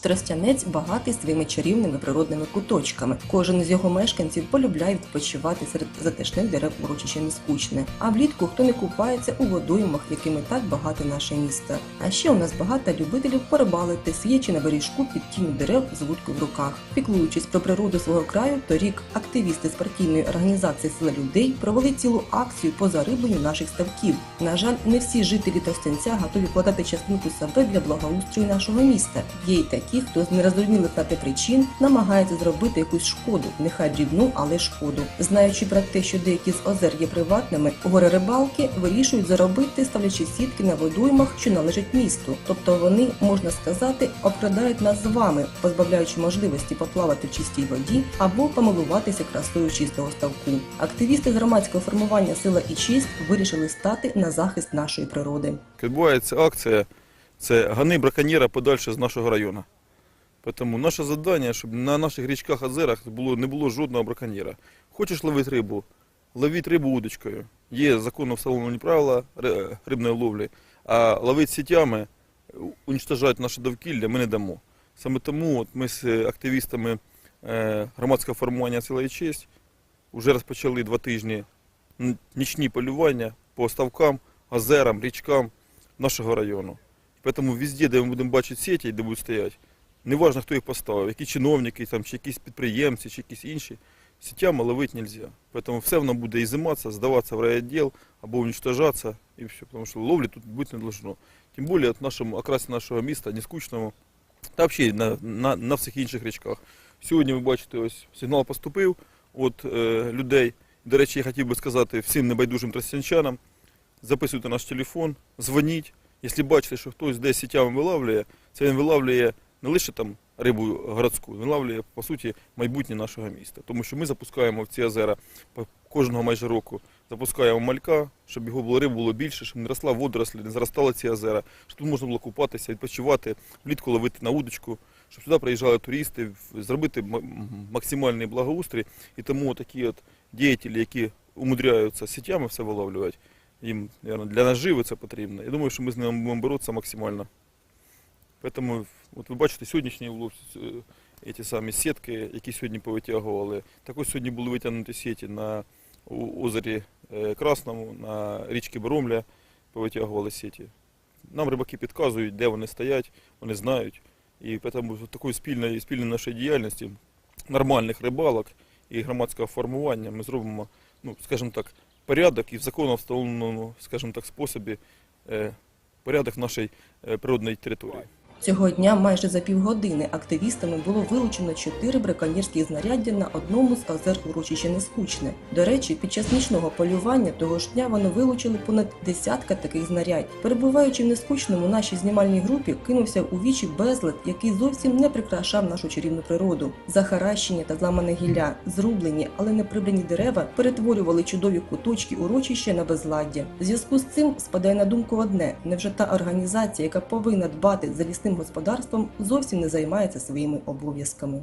Тростянець багатий своїми чарівними природними куточками. Кожен з його мешканців полюбляє відпочивати серед затишних дерев урочище нескучне. А влітку хто не купається у водоймах, якими так багато наше місто. А ще у нас багато любителів порибалити, сидячи на бережку під тінню дерев з вудкою в руках. Піклуючись про природу свого краю, торік активісти з партійної організації Сила людей провели цілу акцію по зарибленню наших ставків. На жаль, не всі жителі Тростянця готові вкладати частинку себе для благоустрою нашого міста. Є хто з нерозумілих на причин намагається зробити якусь шкоду, нехай дрібну, але шкоду. Знаючи про те, що деякі з озер є приватними, гори рибалки вирішують заробити, ставлячи сітки на водоймах, що належать місту. Тобто вони, можна сказати, обкрадають нас з вами, позбавляючи можливості поплавати в чистій воді або помилуватися красою чистого ставку. Активісти громадського формування Сила і честь вирішили стати на захист нашої природи. Відбувається акція це гани браконьєра подальше з нашого району. Тому наше завдання, щоб на наших річках озерах було, не було жодного браконьєра. Хочеш ловити рибу, ловіть рибу удочкою. Є законно встановлені правила рибної ловлі, а ловити сітями, уничтожати наше довкілля ми не дамо. Саме тому от ми з активістами е, громадського формування «Сила і честь вже розпочали два тижні нічні полювання по ставкам, озерам, річкам нашого району. Тому везде, де ми будемо бачити сіті, де будуть стояти, неважно, хто їх поставив, які чиновники, там, чи якісь підприємці, чи якісь інші, сітями ловити не можна. Тому все воно буде ізиматися, здаватися в райвідділ або уничтожатися, і все. Тому що ловлі тут бути не должно. Тим більше в нашому окрасі нашого міста, не скучному, та взагалі на, на, на всіх інших річках. Сьогодні ви бачите, ось сигнал поступив від е, людей. До речі, я хотів би сказати всім небайдужим тростянчанам, записуйте наш телефон, дзвоніть. Якщо бачите, що хтось десь сітями вилавлює, це він вилавлює не лише там рибу городську, він вилавлює, по суті, майбутнє нашого міста. Тому що ми запускаємо в ці озера кожного майже року, запускаємо малька, щоб його було риб було більше, щоб не росла водорослі, не заростали ці озера, щоб тут можна було купатися, відпочивати, влітку ловити на удочку, щоб сюди приїжджали туристи, зробити максимальний благоустрій. І тому такі от діятелі, які умудряються сітями все виловлювати, їм наверное, для наживи це потрібно. Я думаю, що ми з ними будемо боротися максимально. Тому, от ви бачите, сьогоднішній улов, е, ті самі сітки, які сьогодні повитягували. Також сьогодні були витягнуті сіті на озері е, Красному, на річці Боромля повитягували сіті. Нам рибаки підказують, де вони стоять, вони знають. І тому такої спільної, спільної нашої діяльності, нормальних рибалок і громадського формування ми зробимо, ну, скажімо так, порядок і в законно встановленому, скажімо так, способі е, порядок нашої природної території. Цього дня майже за півгодини активістами було вилучено чотири браконьєрські знаряддя на одному з озер урочище Нескучне. До речі, під час нічного полювання того ж дня вони вилучили понад десятка таких знарядь. Перебуваючи в нескучному, нашій знімальній групі кинувся у вічі безлад, який зовсім не прикрашав нашу чарівну природу. Захаращення та зламане гілля, зрублені, але не прибрані дерева перетворювали чудові куточки урочища на безладдя. В зв'язку з цим спадає на думку одне: невже та організація, яка повинна дбати за лісним господарством, зовсім не займається своїми обов'язками.